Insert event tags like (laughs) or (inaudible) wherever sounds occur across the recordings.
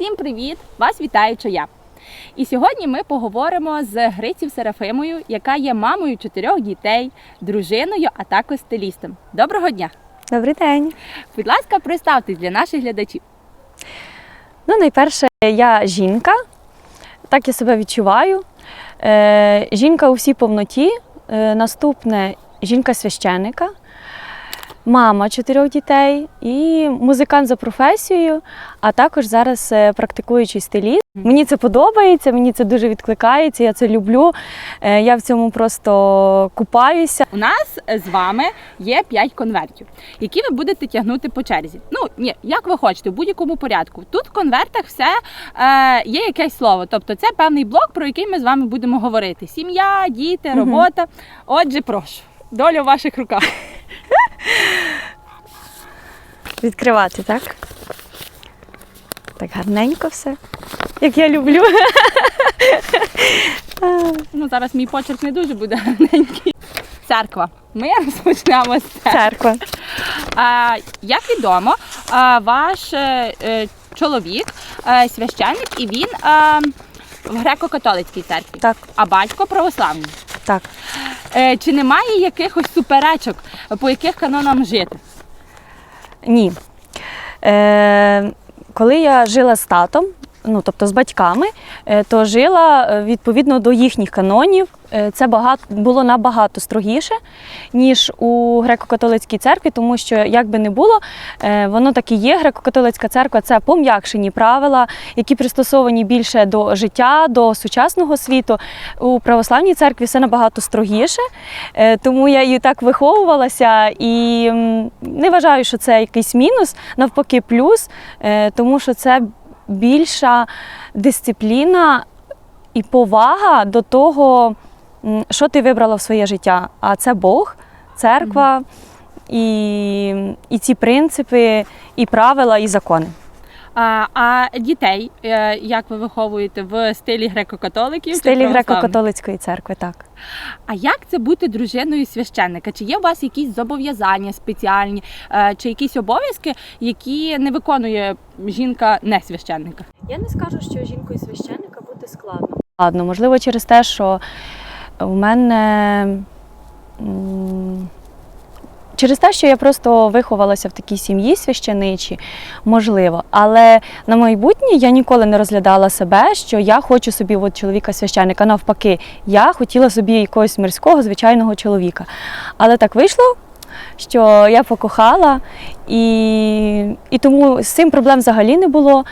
Всім привіт! Вас вітає Чоя. І сьогодні ми поговоримо з Гриців Серафимою, яка є мамою чотирьох дітей, дружиною, а також стилістом. Доброго дня! Добрий день. Будь ласка, представтесь для наших глядачів. Ну, найперше, я жінка, так я себе відчуваю. Е, жінка у всій повноті. Е, наступне жінка священика, мама чотирьох дітей і музикант за професією, а також зараз е, практикуючий стиліст. Мені це подобається, мені це дуже відкликається, я це люблю. Е, я в цьому просто купаюся. У нас з вами є 5 конвертів, які ви будете тягнути по черзі. Ну ні, як ви хочете, в будь-якому порядку. Тут в конвертах все е, є якесь слово. Тобто це певний блок, про який ми з вами будемо говорити: сім'я, діти, робота. Отже, прошу, доля в ваших руках. Відкривати, так? Так гарненько все, як я люблю. Ну зараз мій почерк не дуже буде гарненький. Церква. Ми розпочнемо з церкви. Церква. А, як відомо, ваш е, е, чоловік е, священник, і він в греко-католицькій церкві, Так, а батько православний. Так. Е, чи немає якихось суперечок, по яких канонам жити? Ні. Е, коли я жила з татом, ну тобто з батьками, е, то жила е, відповідно до їхніх канонів. Е, Це багато було набагато строгіше, ніж у греко-католицькій церкві, тому що як би не було, воно так і є. Греко-католицька церква це пом'якшені правила, які пристосовані більше до життя, до сучасного світу. У православній церкві все набагато строгіше, тому я і так виховувалася і не вважаю, що це якийсь мінус, навпаки, плюс, тому що це більша дисципліна і повага до того, що ти вибрала в своє життя. А це Бог, церква і, і ці принципи, і правила, і закони. А, а дітей, е, як ви виховуєте в стилі греко-католиків? В стилі греко-католицької церкви, так. А як це бути дружиною священника? Чи є у вас якісь зобов'язання спеціальні, е, чи якісь обов'язки, які не виконує жінка не священника? Я не скажу, що жінкою священника бути складно. Складно, можливо, через те, що у мене. Через те, що я просто виховалася в такій сім'ї священичі, можливо. Але на майбутнє я ніколи не розглядала себе, що я хочу собі от чоловіка священика. Навпаки, я хотіла собі якогось мирського, звичайного чоловіка. Але так вийшло, що я покохала, і, і тому з цим проблем взагалі не було.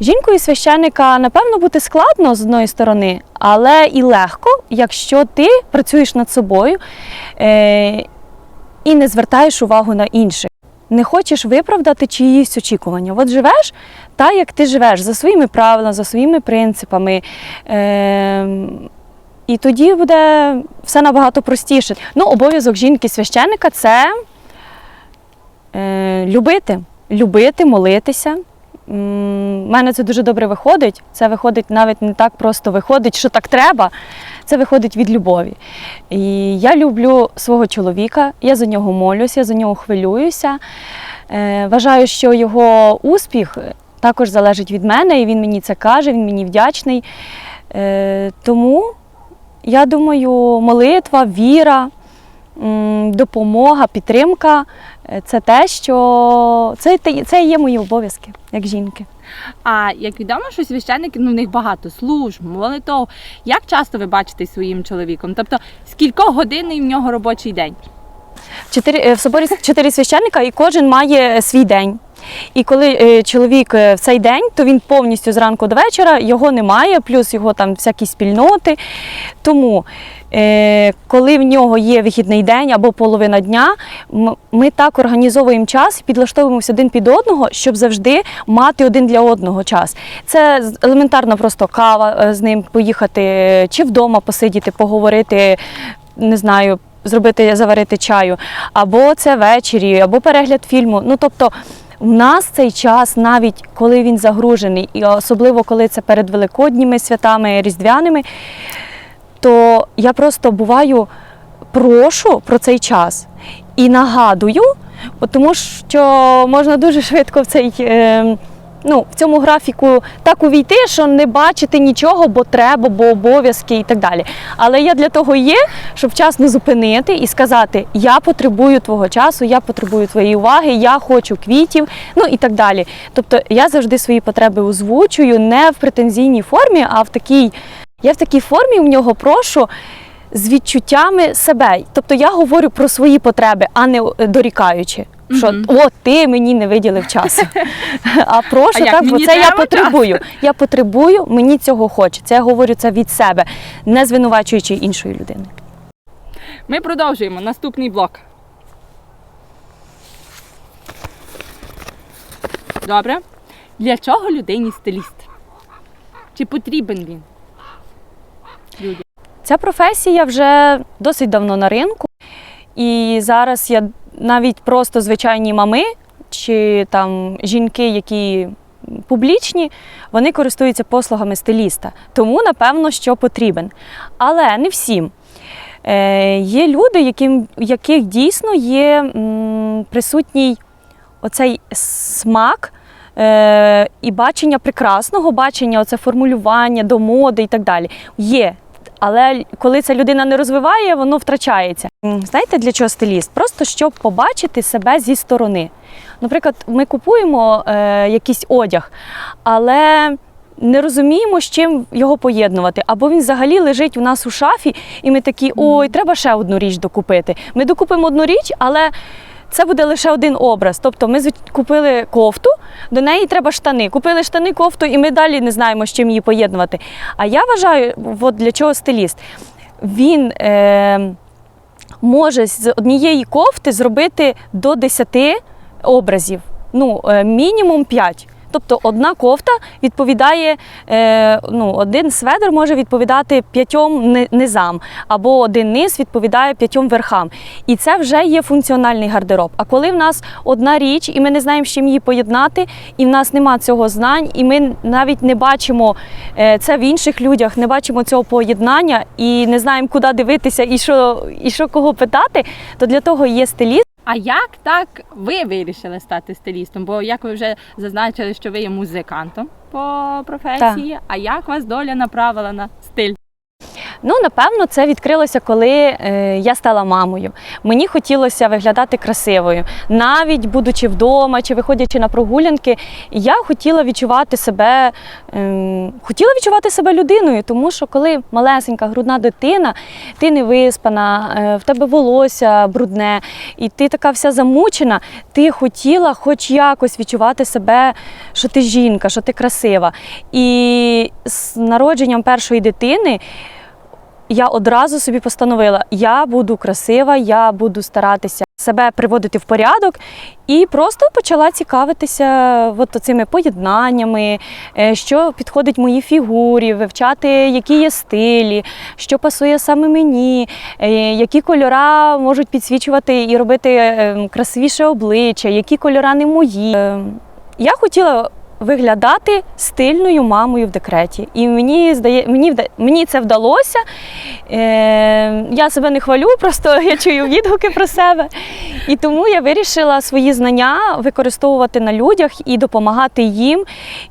Жінкою священика, напевно, бути складно з одної сторони, але і легко, якщо ти працюєш над собою е, і не звертаєш увагу на інших. Не хочеш виправдати чиїсь очікування. От живеш так, як ти живеш, за своїми правилами, за своїми принципами. Е, і тоді буде все набагато простіше. Ну, обов'язок жінки-священика це е, любити, любити, молитися. У мене це дуже добре виходить. Це виходить навіть не так просто виходить, що так треба. Це виходить від любові. І я люблю свого чоловіка, я за нього молюся, я за нього хвилююся. Е, вважаю, що його успіх також залежить від мене, і він мені це каже, він мені вдячний. Е, тому я думаю, молитва, віра, допомога, підтримка це те, що це, це є мої обов'язки як жінки. А як відомо, що священники, ну в них багато служб, молитов. Як часто ви бачитесь зі своїм чоловіком? Тобто, скільки годинний в нього робочий день? Чотири е, в соборі чотири священника, і кожен має свій день. І коли е, чоловік е, в цей день, то він повністю зранку до вечора його немає, плюс його там всякі спільноти. Тому, е, коли в нього є вихідний день або половина дня, ми так організовуємо час, підлаштовуємося один під одного, щоб завжди мати один для одного час. Це елементарно просто кава е, з ним поїхати, е, чи вдома посидіти, поговорити, не знаю. Зробити заварити чаю, або це ввечері, або перегляд фільму. Ну тобто, у нас цей час, навіть коли він загружений, і особливо коли це перед великодніми святами, різдвяними, то я просто буваю прошу про цей час і нагадую, тому що можна дуже швидко в цей. Е, ну, в цьому графіку так увійти, що не бачити нічого, бо треба, бо обов'язки і так далі. Але я для того є, щоб вчасно зупинити і сказати: я потребую твого часу, я потребую твоєї уваги, я хочу квітів, ну і так далі. Тобто я завжди свої потреби озвучую не в претензійній формі, а в такій. Я в такій формі в нього прошу з відчуттями себе. Тобто я говорю про свої потреби, а не е, дорікаючи. Що о, ти мені не виділив часу. (laughs) А прошу А як так, бо це я потребую. Я потребую, мені цього хочеться. Я говорю це від себе, не звинувачуючи іншої людини. Ми продовжуємо наступний блок. Добре. Для чого людині стиліст? Чи потрібен він? Людям. Ця професія вже досить давно на ринку, і зараз я навіть просто звичайні мами чи там жінки, які публічні, вони користуються послугами стиліста. Тому, напевно, що потрібен. Але не всім. Е, є люди, яким, яких дійсно є м, присутній оцей смак. Е, і бачення прекрасного, бачення, оце формулювання до моди і так далі. Є. Але коли ця людина не розвиває, воно втрачається. Знаєте, для чого стиліст? Просто щоб побачити себе зі сторони. Наприклад, ми купуємо е, якийсь одяг, але не розуміємо, з чим його поєднувати. Або він взагалі лежить у нас у шафі, і ми такі, ой, треба ще одну річ докупити. Ми докупимо одну річ, але це буде лише один образ. Тобто ми купили кофту, до неї треба штани. Купили штани, кофту, і ми далі не знаємо, з чим її поєднувати. А я вважаю, от для чого стиліст. Він е, може з однієї кофти зробити до 10 образів, ну, е, мінімум 5. Тобто одна кофта відповідає, е, ну, один сведер може відповідати п'ятьом низам, або один низ відповідає п'ятьом верхам. І це вже є функціональний гардероб. А коли в нас одна річ, і ми не знаємо, з чим її поєднати, і в нас нема цього знань, і ми навіть не бачимо е, це в інших людях, не бачимо цього поєднання і не знаємо, куди дивитися і що, і що кого питати, то для того є стиліст. А як так ви вирішили стати стилістом? Бо як ви вже зазначили, що ви є музикантом по професії, а як вас доля направила на стиль? Ну, напевно, це відкрилося, коли е, я стала мамою. Мені хотілося виглядати красивою. Навіть будучи вдома чи виходячи на прогулянки, я хотіла відчувати себе, ем, хотіла відчувати себе людиною, тому що коли малесенька грудна дитина, ти не виспана, е, в тебе волосся брудне, і ти така вся замучена, ти хотіла хоч якось відчувати себе, що ти жінка, що ти красива. І з народженням першої дитини я одразу собі постановила: я буду красива, я буду старатися себе приводити в порядок, і просто почала цікавитися от цими поєднаннями, е, що підходить моїй фігурі, вивчати, які є стилі, що пасує саме мені, е, які кольора можуть підсвічувати і робити е, красивіше обличчя, які кольора не мої. Е, Я хотіла виглядати стильною мамою в декреті. І мені здає, мені, мені це вдалося. Е, я себе не хвалю, (laughs) просто я чую відгуки про себе. І тому я вирішила свої знання використовувати на людях і допомагати їм.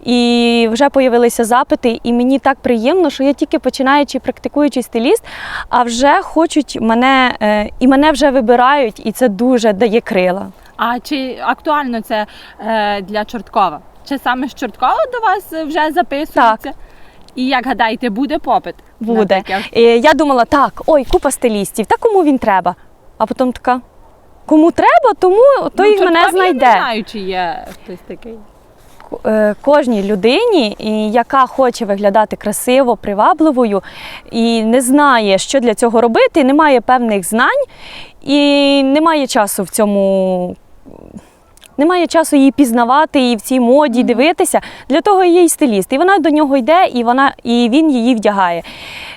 І вже появилися запити, і мені так приємно, що я тільки починаючи практикуючий стиліст, а вже хочуть мене е, і мене вже вибирають, і це дуже дає крила. А чи актуально це е, для Чорткова? Чи саме з Чорткова до вас вже записується? І як гадаєте, буде попит? Буде. Е, Я думала, так, ой, купа стилістів, та кому він треба? А потім така. Кому треба, тому той Ну, мене Чорткові Я не знайде. знаю, чи є хтось такий. Е, Кожній людині, яка хоче виглядати красиво, привабливою і не знає, що для цього робити, не має певних знань і немає часу в цьому. Немає часу її пізнавати і в цій моді дивитися. Для того є і стиліст. І вона до нього йде, і вона і він її вдягає.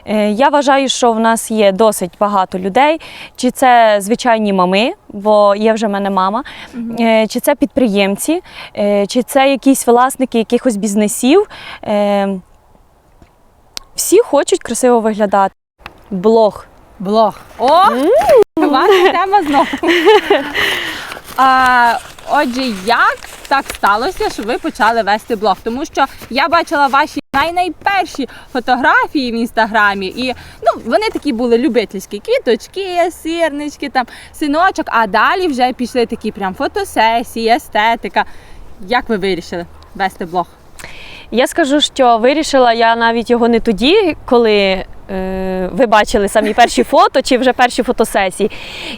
Е, Я вважаю, що в нас є досить багато людей. Чи це звичайні мами, бо є вже в мене мама, е, чи це підприємці, е, чи це якісь власники якихось бізнесів. Всі хочуть красиво виглядати. Блог. Блог. О! Ваша тема знову. (laughs) А, Отже, як так сталося, що ви почали вести блог? Тому що я бачила ваші най-найперші фотографії в інстаграмі, і ну вони такі були любительські: квіточки, сирнички, там синочок. А далі вже пішли такі прям фотосесії, естетика. Як ви вирішили вести блог? Я скажу, що вирішила я навіть його не тоді, коли ви бачили самі перші фото чи вже перші фотосесії.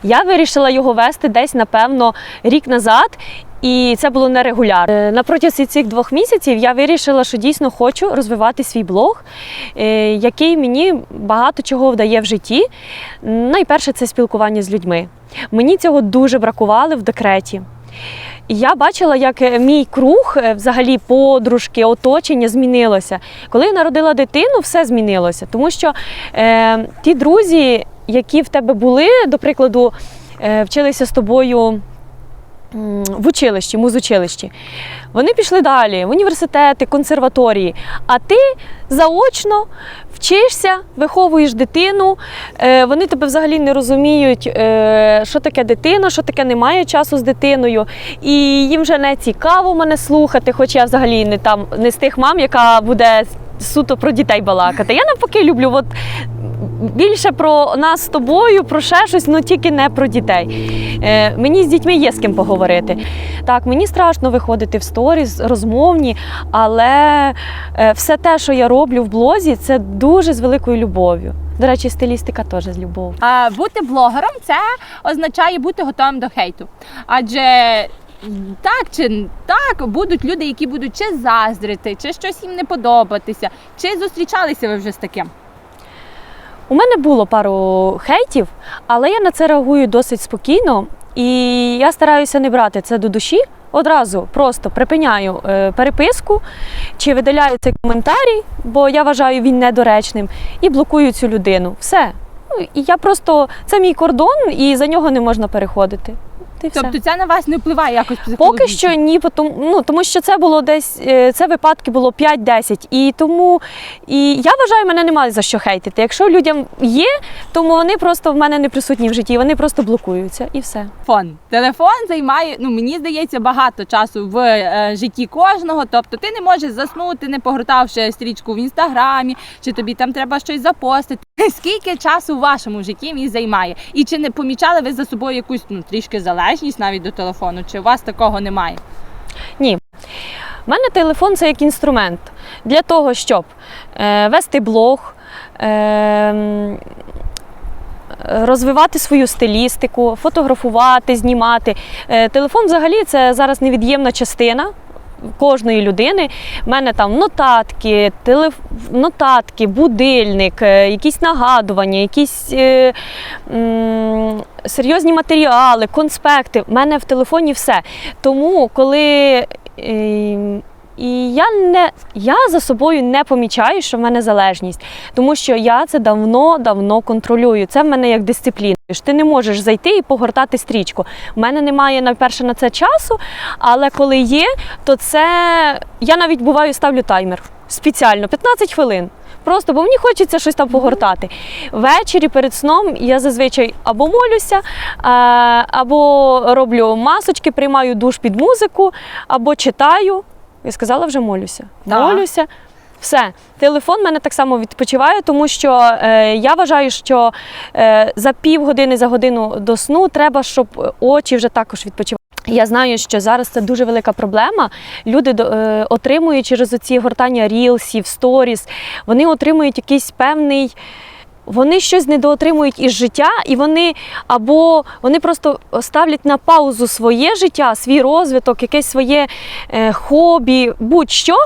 Я вирішила його вести десь, напевно, рік назад. І це було нерегулярно. Е, На протязі цих двох місяців я вирішила, що дійсно хочу розвивати свій блог, е, який мені багато чого вдає в житті. Найперше це спілкування з людьми. Мені цього дуже бракувало в декреті. Я бачила, як е, мій круг, е, взагалі подружки, оточення змінилося. Коли я народила дитину, все змінилося. Тому що е, ті друзі, які в тебе були, до прикладу, е, вчилися з тобою в училищі, музучилищі, вони пішли далі, в університети, консерваторії. А ти заочно вчишся, виховуєш дитину. Е, Вони тебе взагалі не розуміють, е, що таке дитина, що таке немає часу з дитиною. І їм вже не цікаво мене слухати, хоч я взагалі не там не з тих мам, яка буде суто про дітей балакати. Я навпаки люблю. От, Більше про нас з тобою, про ще щось, ну тільки не про дітей. Е, мені з дітьми є з ким поговорити. Так, мені страшно виходити в сторіс, розмовні, але е, все те, що я роблю в блозі, це дуже з великою любов'ю. До речі, стилістика теж з любов'ю. А, бути блогером це означає бути готовим до хейту. Адже так чи так будуть люди, які будуть чи заздрити, чи щось їм не подобатися, чи зустрічалися ви вже з таким. У мене було пару хейтів, але я на це реагую досить спокійно. І я стараюся не брати це до душі. Одразу просто припиняю е, переписку чи видаляю цей коментарій, бо я вважаю він недоречним, і блокую цю людину. Все. Ну, і я просто це мій кордон, і за нього не можна переходити. Ти все. Тобто це на вас не впливає якось психологічно? Поки що ні, тому, ну, тому що це було десь е, це випадки було 5-10. І тому і я вважаю, мене немає за що хейтити. Якщо людям є, тому вони просто в мене не присутні в житті, вони просто блокуються і все. Телефон. Телефон займає, ну мені здається, багато часу в е, житті кожного. Тобто ти не можеш заснути, не погортавши стрічку в інстаграмі, чи тобі там треба щось запостити. Скільки часу в вашому житті він займає? І чи не помічали ви за собою якусь ну трішки залежність навіть до телефону? Чи у вас такого немає? Ні. У мене телефон це як інструмент для того, щоб е, вести блог. Е, Розвивати свою стилістику, фотографувати, знімати. Е, Телефон взагалі це зараз невід'ємна частина кожної людини. У мене там нотатки, телеф... нотатки, будильник, е, якісь нагадування, якісь е, м, серйозні матеріали, конспекти. У мене в телефоні все. Тому коли. Е, і я не я за собою не помічаю, що в мене залежність, тому що я це давно-давно контролюю. Це в мене як дисципліна. Ти не можеш зайти і погортати стрічку. У мене немає найперше на це часу, але коли є, то це я навіть буваю ставлю таймер спеціально 15 хвилин. Просто бо мені хочеться щось там погортати. Ввечері перед сном я зазвичай або молюся, або роблю масочки, приймаю душ під музику, або читаю. Я сказала, вже молюся. Так. Молюся. Все, телефон в мене так само відпочиває, тому що е, я вважаю, що е, за півгодини, за годину до сну треба, щоб очі вже також відпочивали. Я знаю, що зараз це дуже велика проблема. Люди е, отримують через оці гортання рілсів, сторіс, вони отримують якийсь певний. Вони щось недоотримують із життя, і вони або вони просто ставлять на паузу своє життя, свій розвиток, якесь своє е, хобі, будь-що,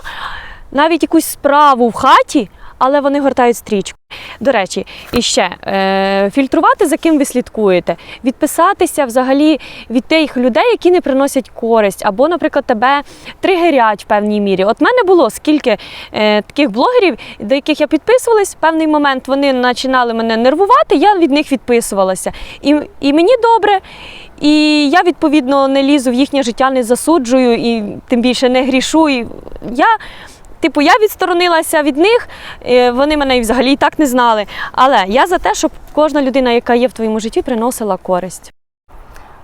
навіть якусь справу в хаті, але вони гортають стрічку. До речі, і ще е, фільтрувати, за ким ви слідкуєте, відписатися взагалі від тих людей, які не приносять користь, або, наприклад, тебе тригерять в певній мірі. От мене було скільки е, таких блогерів, до яких я підписувалась, в певний момент вони починали мене нервувати, я від них відписувалася. І, і мені добре. І я відповідно не лізу в їхнє життя, не засуджую і тим більше не грішу. І я Типу, я відсторонилася від них, е, вони мене і взагалі і так не знали. Але я за те, щоб кожна людина, яка є в твоєму житті, приносила користь.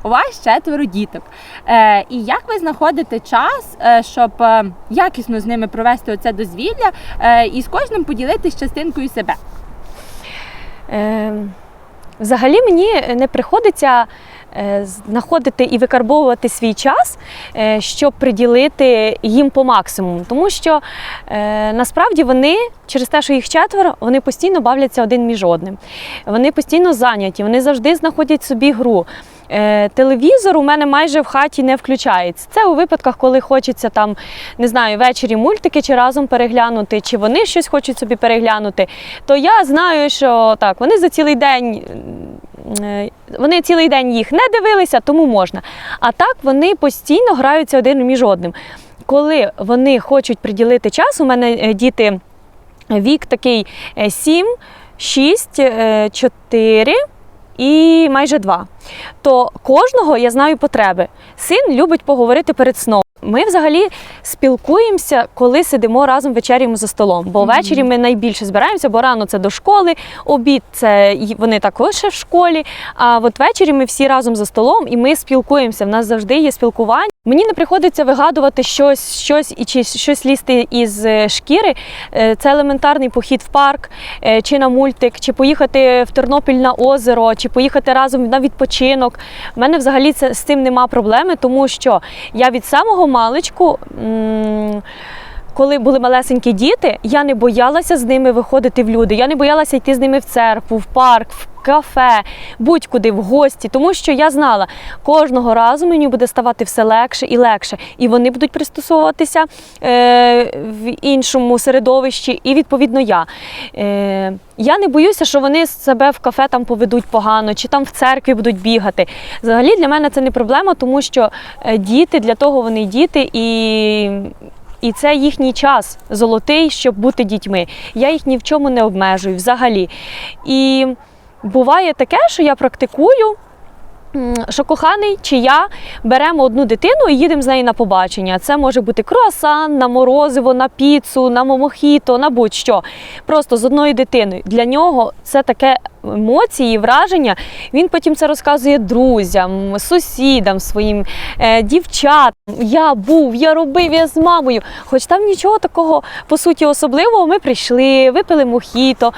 у вас четверо діток. Е, і як ви знаходите час, е, щоб е, якісно з ними провести оце дозвілля і з кожним поділитися частинкою себе? Е, взагалі мені не приходиться знаходити і викарбовувати свій час, е, щоб приділити їм по максимуму. Тому що е, насправді вони через те, що їх четверо, вони постійно бавляться один між одним. Вони постійно зайняті, вони завжди знаходять собі гру. Е, Телевізор у мене майже в хаті не включається. Це у випадках, коли хочеться там, не знаю, ввечері мультики чи разом переглянути, чи вони щось хочуть собі переглянути. То я знаю, що так, вони за цілий день. Е, Вони цілий день їх не дивилися, тому можна. А так вони постійно граються один між одним. Коли вони хочуть приділити час, у мене е, діти вік такий е, 7, 6, 4 і майже 2 то кожного я знаю потреби. Син любить поговорити перед сном. Ми взагалі спілкуємося, коли сидимо разом вечеряємо за столом. Бо ввечері ми найбільше збираємося, бо рано це до школи, обід це вони також ще в школі. А от ввечері ми всі разом за столом і ми спілкуємося. В нас завжди є спілкування. Мені не приходиться вигадувати щось, щось і чи щось лізти із е, шкіри. Е, Це елементарний похід в парк, е, чи на мультик, чи поїхати в Тернопіль на озеро, чи поїхати разом на відпочинок. У мене взагалі це з цим нема проблеми, тому що я від самого маличку. м, Коли були малесенькі діти, я не боялася з ними виходити в люди. Я не боялася йти з ними в церкву, в парк, в кафе, будь-куди, в гості, тому що я знала, кожного разу мені буде ставати все легше і легше, і вони будуть пристосовуватися е, в іншому середовищі, і відповідно я. Е, я не боюся, що вони себе в кафе там поведуть погано, чи там в церкві будуть бігати. Взагалі для мене це не проблема, тому що е, діти для того вони діти і. І це їхній час золотий, щоб бути дітьми. Я їх ні в чому не обмежую взагалі. І буває таке, що я практикую. Що коханий чи я беремо одну дитину і їдемо з нею на побачення. Це може бути круасан, на морозиво, на піцу, на момохіто, на будь-що. Просто з одною дитиною. Для нього це таке емоції, враження. Він потім це розказує друзям, сусідам своїм, е, дівчатам. Я був, я робив, я з мамою. Хоч там нічого такого по суті особливого. Ми прийшли, випили мохіто,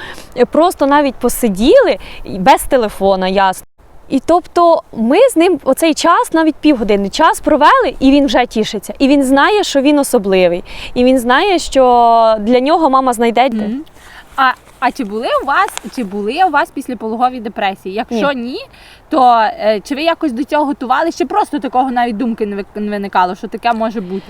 просто навіть посиділи без телефона, ясно. І тобто ми з ним оцей час, навіть півгодини, час провели, і він вже тішиться. І він знає, що він особливий. І він знає, що для нього мама знайде. Мгм. А, а чи були у вас чи були у вас післяпологові депресії? Якщо ні, то е, чи ви якось до цього готували? Чи просто такого навіть думки не виникало, що таке може бути?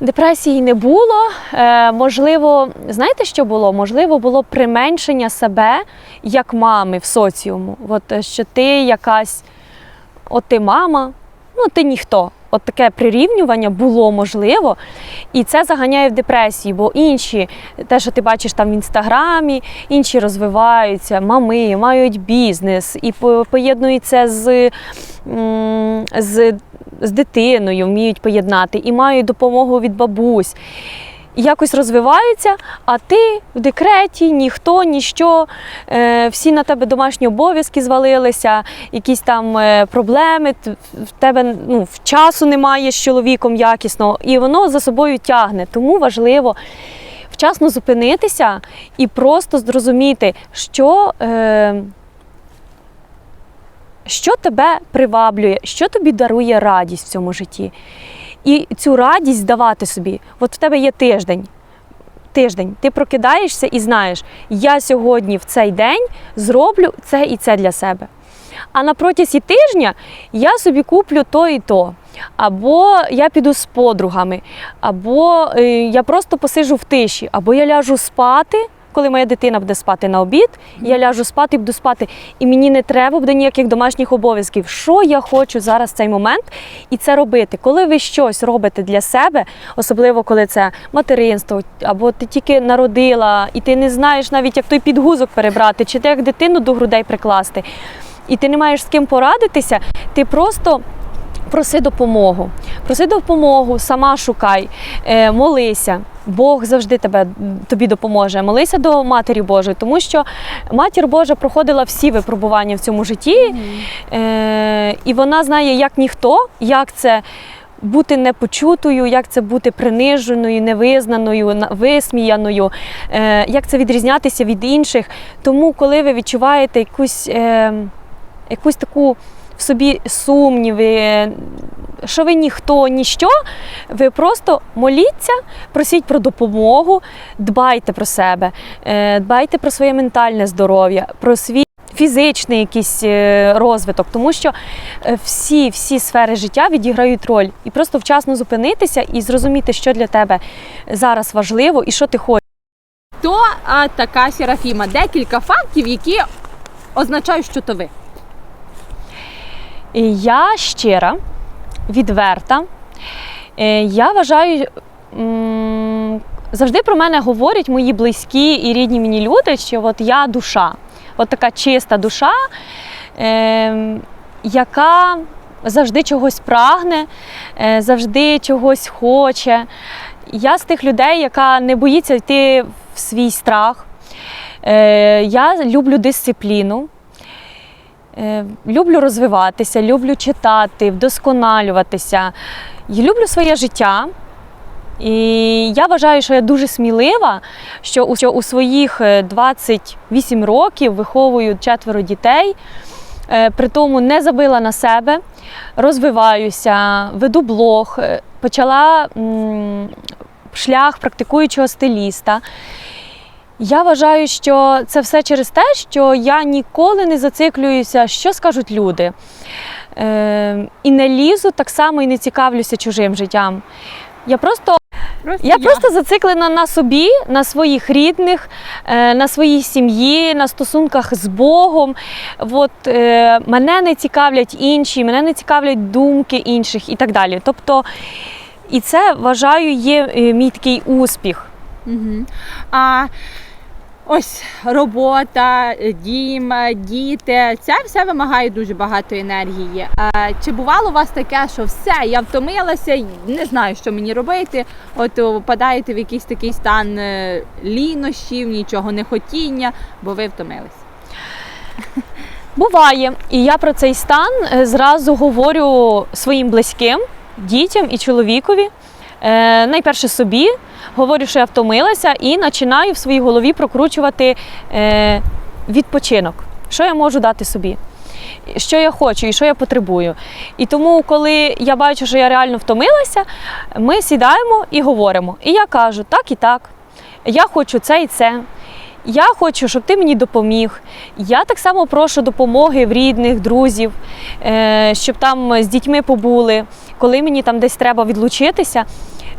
Депресії не було. Е, можливо, знаєте, що було? Можливо, було применшення себе як мами в соціуму. От е, що ти якась, от ти мама, ну ти ніхто. От таке прирівнювання було можливо, і це заганяє в депресію, бо інші, те, що ти бачиш там в інстаграмі, інші розвиваються, мами, мають бізнес і по- поєднують це з, з, з дитиною, вміють поєднати, і мають допомогу від бабусь. Якось розвиваються, а ти в декреті, ніхто, ніщо, е, всі на тебе домашні обов'язки звалилися, якісь там е, проблеми, в тебе ну, в часу немає з чоловіком якісно, і воно за собою тягне. Тому важливо вчасно зупинитися і просто зрозуміти, що. Е, що тебе приваблює, що тобі дарує радість в цьому житті. І цю радість давати собі. От в тебе є тиждень. Тиждень, ти прокидаєшся і знаєш, я сьогодні в цей день зроблю це і це для себе. А на протязі тижня я собі куплю то і то. Або я піду з подругами, або е, я просто посижу в тиші, або я ляжу спати, коли моя дитина буде спати на обід, я ляжу спати і буду спати. І мені не треба буде ніяких домашніх обов'язків. Що я хочу зараз в цей момент і це робити. Коли ви щось робите для себе, особливо коли це материнство, або ти тільки народила, і ти не знаєш навіть, як той підгузок перебрати, чи ти як дитину до грудей прикласти, і ти не маєш з ким порадитися, ти просто. Проси допомогу. Проси допомогу, сама шукай, е, молися. Бог завжди тебе тобі допоможе. Молися до Матері Божої, тому що Матір Божа проходила всі випробування в цьому житті, е, і вона знає, як ніхто, як це. Бути непочутою, як це бути приниженою, невизнаною, на- висміяною, е, як це відрізнятися від інших. Тому, коли ви відчуваєте якусь, е, якусь таку в собі сумніви, що ви ніхто, ніщо, ви просто моліться, просіть про допомогу, дбайте про себе, е, дбайте про своє ментальне здоров'я, про свій фізичний якийсь е, розвиток, тому що е, всі, всі сфери життя відіграють роль. І просто вчасно зупинитися і зрозуміти, що для тебе зараз важливо і що ти хочеш. Хто така Серафіма? Декілька фактів, які означають, що то ви. Я щира, відверта. Е, Я вважаю, завжди про мене говорять мої близькі і рідні мені люди, що от я душа, от така чиста душа, е, яка завжди чогось прагне, е, завжди чогось хоче. Я з тих людей, яка не боїться йти в свій страх. Я люблю дисципліну. Е, Люблю розвиватися, люблю читати, вдосконалюватися. Я люблю своє життя. І я вважаю, що я дуже смілива, що у, своїх е, 28 років виховую четверо дітей, е, при тому не забила на себе, розвиваюся, веду блог, е, почала шлях практикуючого стиліста. Я вважаю, що це все через те, що я ніколи не зациклююся, що скажуть люди. Е, і не лізу так само і не цікавлюся чужим життям. Я просто, я просто зациклена на собі, на своїх рідних, е, на своїй сім'ї, на стосунках з Богом. От, е, мене не цікавлять інші, мене не цікавлять думки інших і так далі. Тобто, і це вважаю є е, мій такий успіх. Угу. А ось робота, дім, діти, це все вимагає дуже багато енергії. Чи бувало у вас таке, що все, я втомилася, не знаю, що мені робити? От впадаєте в якийсь такий стан е, лінощів, нічого не хотіння, бо ви втомилися. Буває, і я про цей стан е, зразу говорю своїм близьким, дітям і чоловікові. Е, найперше собі говорю, що я втомилася, і починаю в своїй голові прокручувати е, відпочинок, що я можу дати собі, що я хочу і що я потребую. І тому, коли я бачу, що я реально втомилася, ми сідаємо і говоримо. І я кажу, так і так, я хочу це і це. Я хочу, щоб ти мені допоміг. Я так само прошу допомоги в рідних, друзів, е, щоб там з дітьми побули, коли мені там десь треба відлучитися.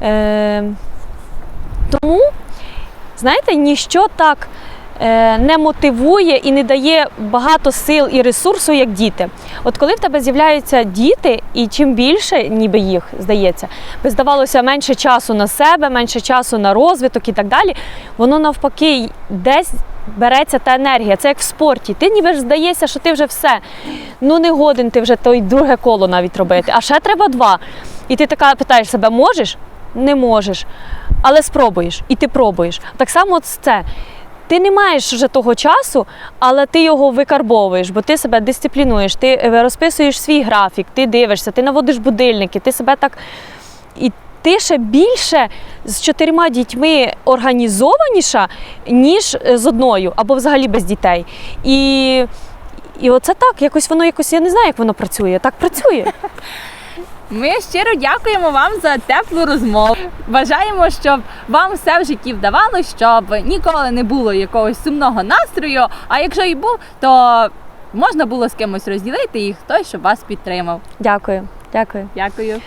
Е, Тому, знаєте, ніщо так не мотивує і не дає багато сил і ресурсу, як діти. От коли в тебе з'являються діти, і чим більше, ніби їх здається, би здавалося менше часу на себе, менше часу на розвиток і так далі, воно навпаки десь береться та енергія. Це як в спорті. Ти ніби ж здається, що ти вже все. Ну не годен ти вже той друге коло навіть робити, а ще треба два. І ти така питаєш себе, можеш? Не можеш. Але спробуєш, і ти пробуєш. Так само от це. Ти не маєш вже того часу, але ти його викарбовуєш, бо ти себе дисциплінуєш, ти е, розписуєш свій графік, ти дивишся, ти наводиш будильники, ти себе так. І ти ще більше з чотирма дітьми організованіша, ніж е, з одною, або взагалі без дітей. І, і оце так, якось воно якось, я не знаю, як воно працює. Так працює. (laughs) Ми щиро дякуємо вам за теплу розмову. Бажаємо, щоб вам все в житті вдавалося, щоб ніколи не було якогось сумного настрою. А якщо і був, то можна було з кимось розділити і хтось, щоб вас підтримав. Дякую. Дякую. Дякую.